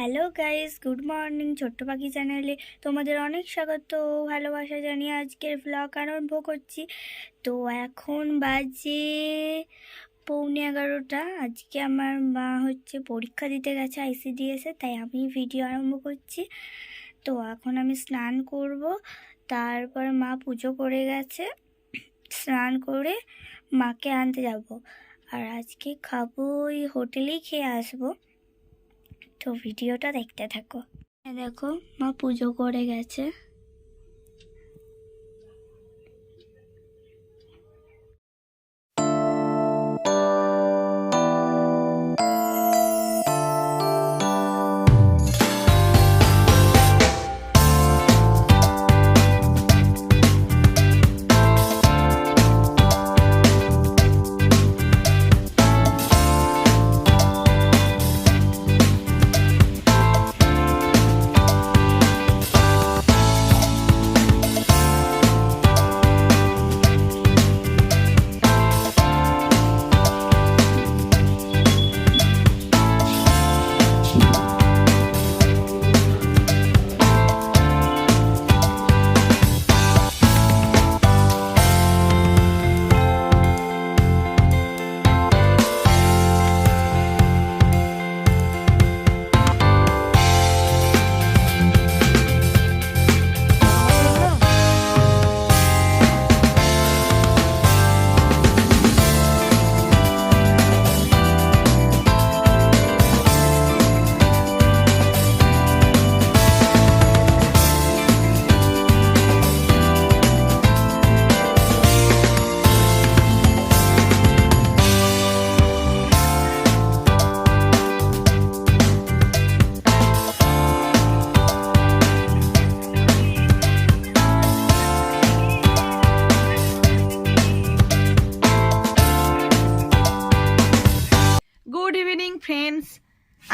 Hello guys good morning ছোট্ট পাখি চ্যানেলে তোমাদের অনেক স্বাগত ভালোবাসা জানিয়ে আজকের ব্লগ আরম্ভ করছি। তো এখন বাজে পৌনে এগারোটা। আজকে আমার মা হচ্ছে পরীক্ষা দিতে গেছে আইসিডিএসে তাই আমি ভিডিও আরম্ভ করছি। তো এখন আমি স্নান করব। তারপর মা পুজো করে গেছে। স্নান করে মাকে আনতে যাব। আর আজকে খাব ওই হোটেলেই খেয়ে আসব। তো ভিডিওটা দেখতে থাকো। দেখো মা পুজো করে গেছে।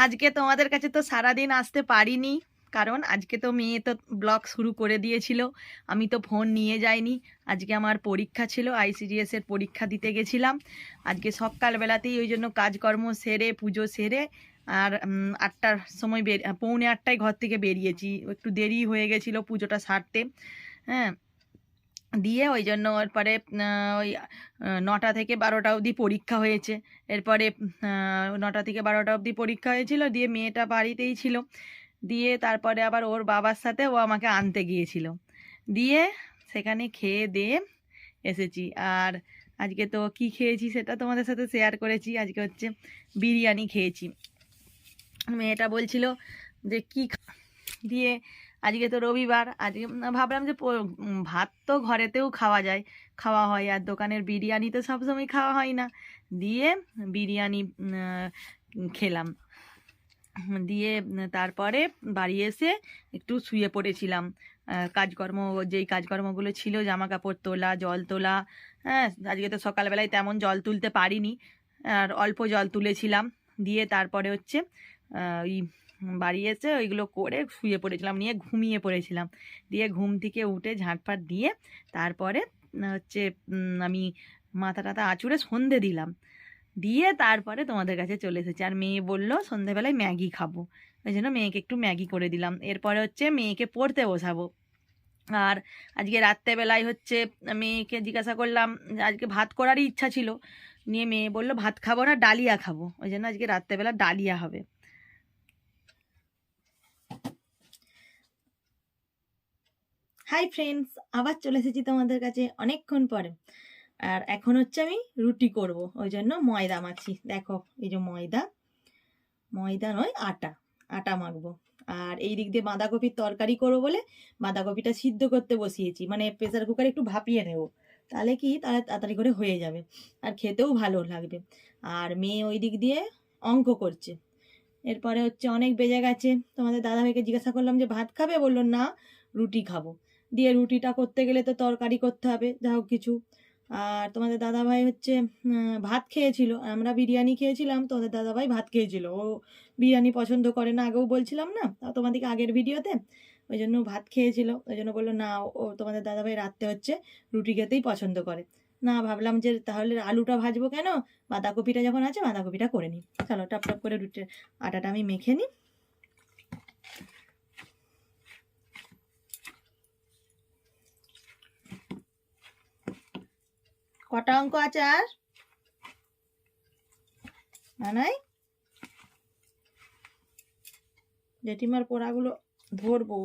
আজকে তোমাদের কাছে তো সারাদিন আসতে পারিনি। কারণ আজকে তো মেয়ে তো ব্লগ শুরু করে দিয়েছিল। আমি তো ফোন নিয়ে যাইনি। আজকে আমার পরীক্ষা ছিল আইসিডিএস এর পরীক্ষা দিতে গেছিলাম। আজকে সকালবেলাতেই ওই জন্য কাজকর্ম সেরে, পুজো সেরে আর আটটার সময় বের পৌনে আটটায় ঘর থেকে বেরিয়েছি। একটু দেরি হয়ে গেছিল পুজোটা সারতে। হ্যাঁ দিয়ে ওই জন্য এরপরে আহ, ওই নটা থেকে বারোটা অবধি পরীক্ষা হয়েছে। এরপরে নটা থেকে বারোটা অবধি পরীক্ষা হয়েছিল দিয়ে মেয়েটা বাড়িতেই ছিল। দিয়ে তারপরে আবার ওর বাবার সাথে ও আমাকে আনতে গিয়েছিল। দিয়ে সেখানে খেয়ে দিয়ে এসেছি। আর আজকে তো কি খেয়েছি সেটা তোমাদের সাথে শেয়ার করেছি। আজকে হচ্ছে বিরিয়ানি খেয়েছি। মেয়েটা বলছিল যে কি দিয়ে আজকে তো রবিবার, আজকে ভাবলাম যে ভাত তো ঘরেতেও খাওয়া যায়। খাওয়া হয় আর দোকানের বিরিয়ানি তো সবসময় খাওয়া হয় না। দিয়ে বিরিয়ানি খেলাম। দিয়ে তারপরে বাড়ি এসে একটু শুয়ে পড়েছিলাম। কাজকর্ম, যেই কাজকর্মগুলো ছিল জামা কাপড় তোলা, জল তোলা হ্যাঁ আজকে তো সকালবেলায় তেমন জল তুলতে পারিনি। আর অল্প জল তুলেছিলাম। দিয়ে তারপরে হচ্ছে ওই বাড়ি এসে ওইগুলো করে শুয়ে পড়েছিলাম, নিয়ে ঘুমিয়ে পড়েছিলাম। দিয়ে ঘুম থেকে উঠে ঝাঁটফাট দিয়ে তারপরে হচ্ছে আমি মাথা টাথা আঁচুড়ে সন্ধে দিলাম। দিয়ে তারপরে তোমাদের কাছে চলে এসেছি। আর মেয়ে বলল, সন্ধেবেলায় ম্যাগি খাব। ওই জন্য মেয়েকে একটু ম্যাগি করে দিলাম। এরপরে হচ্ছে মেয়েকে পড়তে বসাবো। আর আজকে রাত্রেবেলায় হচ্ছে মেয়েকে জিজ্ঞাসা করলাম, আজকে ভাত করারই ইচ্ছা ছিল। নিয়ে মেয়ে বলল, ভাত খাব না, ডালিয়া খাব। ওই জন্য আজকে রাত্রেবেলা ডালিয়া হবে। হাই ফ্রেন্ডস আবার চলে এসেছি তোমাদের কাছে অনেকক্ষণ পরে। আর এখন হচ্ছে আমি রুটি করব। ওই জন্য ময়দা মাখছি। দেখো, এই যে ময়দা। ময়দা নয়, আটা। আটা মাখবো। আর এই দিক দিয়ে বাঁধাকপির তরকারি করব বলে বাঁধাকপিটা সিদ্ধ করতে বসিয়েছি। মানে প্রেসার কুকারে একটু ভাপিয়ে নেব। তাহলে কি? তাহলে তাড়াতাড়ি করে হয়ে যাবে। আর খেতেও ভালো লাগবে। আর মেয়ে ওই দিক দিয়ে অঙ্ক করছে। এরপরে হচ্ছে অনেক বেজে গেছে। তোমাদের দাদাভাইকে জিজ্ঞাসা করলাম যে, ভাত খাবে? বলল, না, রুটি খাব। দিয়ে রুটিটা করতে গেলে তো তরকারি করতে হবে, যা হোক কিছু। আর তোমাদের দাদাভাই হচ্ছে ভাত খেয়েছিল, আমরা বিরিয়ানি খেয়েছিলাম তোমাদের দাদাভাই ভাত খেয়েছিল। ও বিরিয়ানি পছন্দ করে না, আগেও বলছিলাম না তোমাদেরকে আগের ভিডিওতে, ওই জন্য ভাত খেয়েছিল। ওই জন্য বলল, না ও তোমাদের দাদাভাই রাত্রে হচ্ছে রুটি খেতেই পছন্দ করে। না, ভাবলাম যে তাহলে আলুটা ভাজবো কেন? বাঁধাকপিটা যখন আছে, বাঁধাকপিটা করে নিই। চলো টপ টপ করে রুটির আটাটা আমি মেখে নিই। কটা অঙ্ক আছে আর? নাই জেঠিমার পড়াগুলো ধরবো।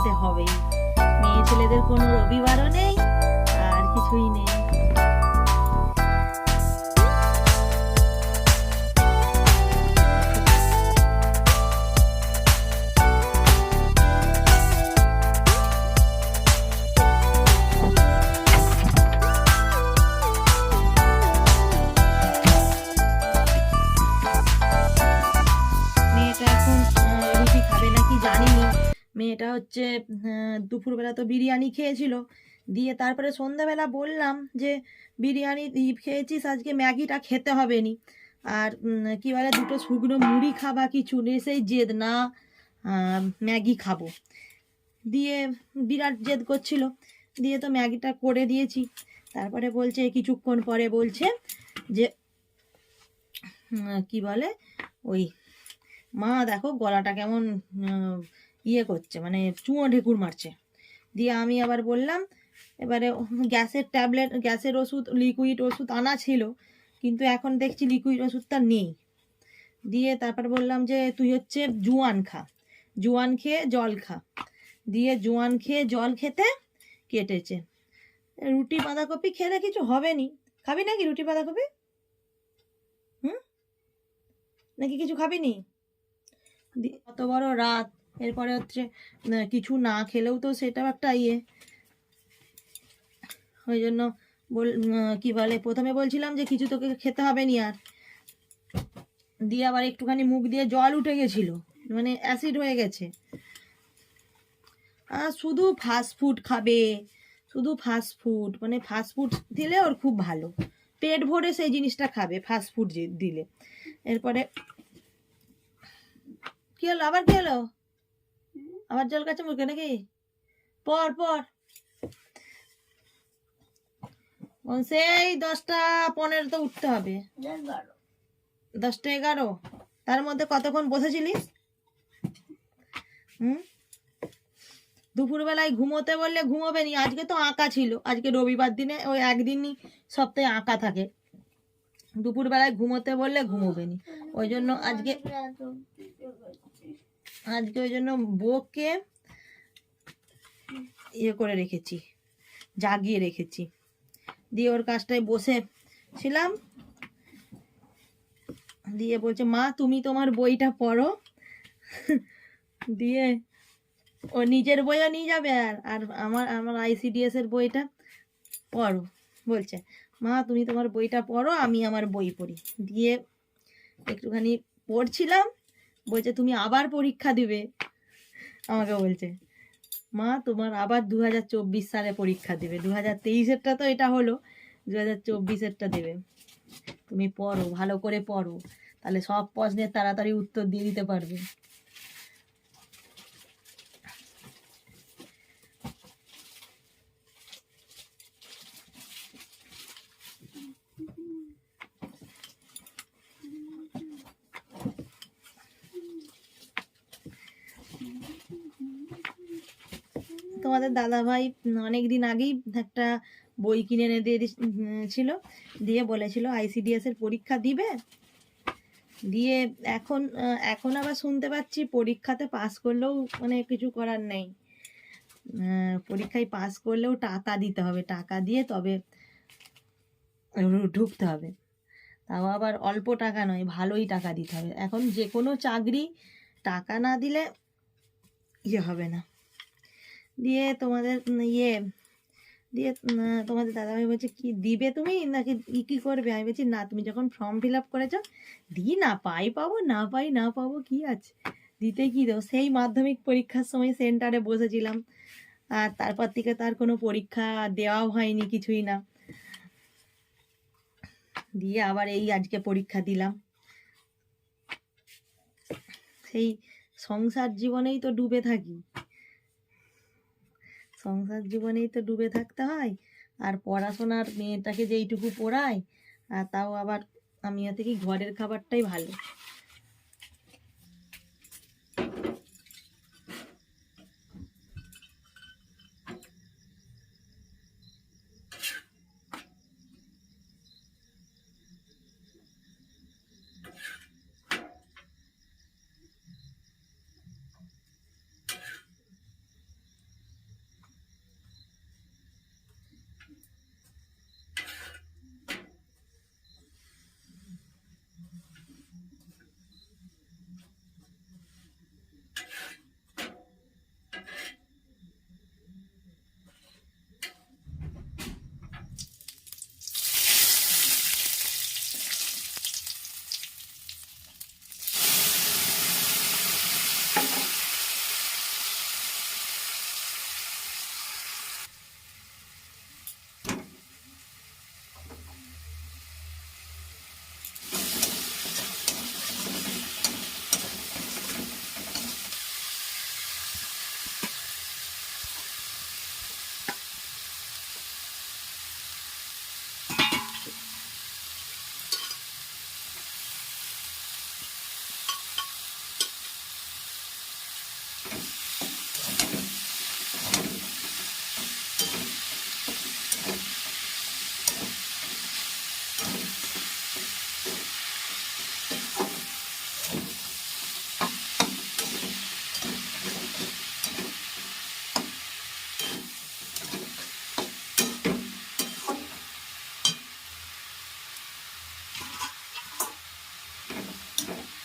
টানতে হবেই। মেয়ে ছেলেদের কোনো রবিবারও নেই আর কিছুই নেই। মেয়েটা হচ্ছে দুপুরবেলা তো বিরিয়ানি খেয়েছিল। দিয়ে তারপরে সন্ধ্যাবেলা বললাম যে, বিরিয়ানি খেয়েছিস? আজকে ম্যাগিটা খেতে হবে নি। আর কি বলে, দুটো শুকনো মুড়ি খাবা কিছু নেই সেই জেদ না ম্যাগি খাব। দিয়ে বিরাট জেদ করছিল। দিয়ে তো ম্যাগিটা করে দিয়েছি। তারপরে বলছে, কিছুক্ষণ পরে বলছে যে কি বলে, ওই মা দেখো গলাটা কেমন ইয়ে করছে মানে চুঁয়ো ঢেকুর মারছে। দিয়ে আমি আবার বললাম, এবারে গ্যাসের ট্যাবলেট, গ্যাসের ওষুধ লিকুইড ওষুধ আনা ছিল, কিন্তু এখন দেখছি লিকুইড ওষুধটা নেই। দিয়ে তারপর বললাম যে, তুই হচ্ছে জোয়ান খা, জোয়ান খেয়ে জল খা। দিয়ে জোয়ান খেয়ে জল খেতে কেটেছে। রুটি, বাঁধাকপি খেলে কিছু হবে নি খাবি নাকি রুটি, বাঁধাকপি? হুম? নাকি কিছু খাবি নি? কত বড় রাত। এরপরে হচ্ছে কিছু না খেলেও তো সেটাও একটা ইয়ে। ওই জন্য বল কি বলে, প্রথমে বলছিলাম যে কিছু তোকে খেতে হবে নি আর। দিয়ে আবার একটুখানি মুখ দিয়ে জল উঠে গেছিল মানে অ্যাসিড হয়ে গেছে। আর শুধু ফাস্ট ফুড খাবে, শুধু ফাস্ট ফুড মানে ফাস্ট ফুড দিলে ওর খুব ভালো। পেট ভরে সেই জিনিসটা খাবে ফাস্ট ফুড দিলে। এরপরে, কি হলো, আবার কি হলো? আবার জল কাছে মুখে নাকি? পর পর। সেই দশটা পনেরো তো উঠতে হবে। দশটা এগারো। তার মধ্যে কতক্ষণ বসেছিলিস? হুম? দুপুরবেলায় ঘুমোতে বললে ঘুমোবে নি। আজকে তো আঁকা ছিল। আজকে রবিবার দিনে ওই একদিনই সপ্তাহে আঁকা থাকে। দুপুরবেলায় ঘুমোতে বললে ঘুমোবে নি। ওই জন্য আজকে আজকে ওই জন্য বউকে ইয়ে করে রেখেছি, জাগিয়ে রেখেছি। দিয়ে ওর কাজটায় বসে ছিলাম। দিয়ে বলছে, মা, তুমি তোমার বইটা পড়ো। দিয়ে ও নিজের বইও নিয়ে যাবে আর আর আমার আমার আইসিডিএস এর বইটা পড়ো। বলছে, মা, তুমি তোমার বইটা পড়ো, আমি আমার বই পড়ি। দিয়ে একটুখানি পড়ছিলাম। বলছে, তুমি আবার পরীক্ষা দিবে। আমাকে বলছে, মা, তোমার আবার দু হাজার চব্বিশ সালে পরীক্ষা দেবে। দু হাজার তেইশেরটা তো এটা হলো দু হাজার চব্বিশেরটা দেবে। তুমি পড়ো, ভালো করে পড়ো, তাহলে সব প্রশ্নের তাড়াতাড়ি উত্তর দিয়ে দিতে পারবে। তোমাদের দাদা ভাই অনেক দিন আগেই একটা বই কিনে এনে দিয়ে ছিল, দিয়ে বলেছিল আইসিডিএস এর পরীক্ষা দিবে। দিয়ে এখন এখন আবার শুনতে পাচ্ছি পরীক্ষাতে পাস করলেও মানে কিছু করার নেই। পরীক্ষায় পাস করলেও টাকা দিতে হবে, টাকা দিয়ে তবে ঢুকতে হবে। তাও আবার অল্প টাকা নয়, ভালোই টাকা দিতে হবে। এখন যে কোনো চাকরি টাকা না দিলে ইয়ে হবে না। দিয়ে তোমাদের ইয়ে দিয়ে তোমাদের দাদাভাই বলছে, কি দিবে তুমি? নাকি ই কি করবে? আমি বলছি, না, তুমি যখন ফর্ম ফিল আপ করেছ, দিই না, পাই পাবো, না পাই না পাবো, কি আছে? দিতে কি দেবো? সেই মাধ্যমিক পরীক্ষার সময় সেন্টারে বসেছিলাম। আর তারপর থেকে তার কোনো পরীক্ষা দেওয়াও হয়নি, কিছুই না। দিয়ে আবার এই আজকে পরীক্ষা দিলাম। সেই সংসার জীবনেই তো ডুবে থাকি। সংসার জীবনেই তো ডুবে থাকতে হয়। আর পড়াশোনার মেয়েটাকে যেইটুকু পড়ায় আর তাও আবার আমি হতে কি ঘরের খাবারটাই ভালো। soon.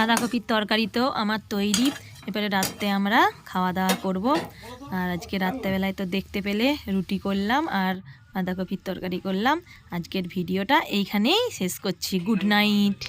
বাঁধাকপির তরকারি তো আমার তৈরি। এবারে রাত্রে আমরা খাওয়া দাওয়া করব। আর আজকে রাত্রেবেলায় তো দেখতে পেলে রুটি করলাম আর বাঁধাকপির তরকারি করলাম। আজকের ভিডিওটা এইখানেই শেষ করছি। Good night.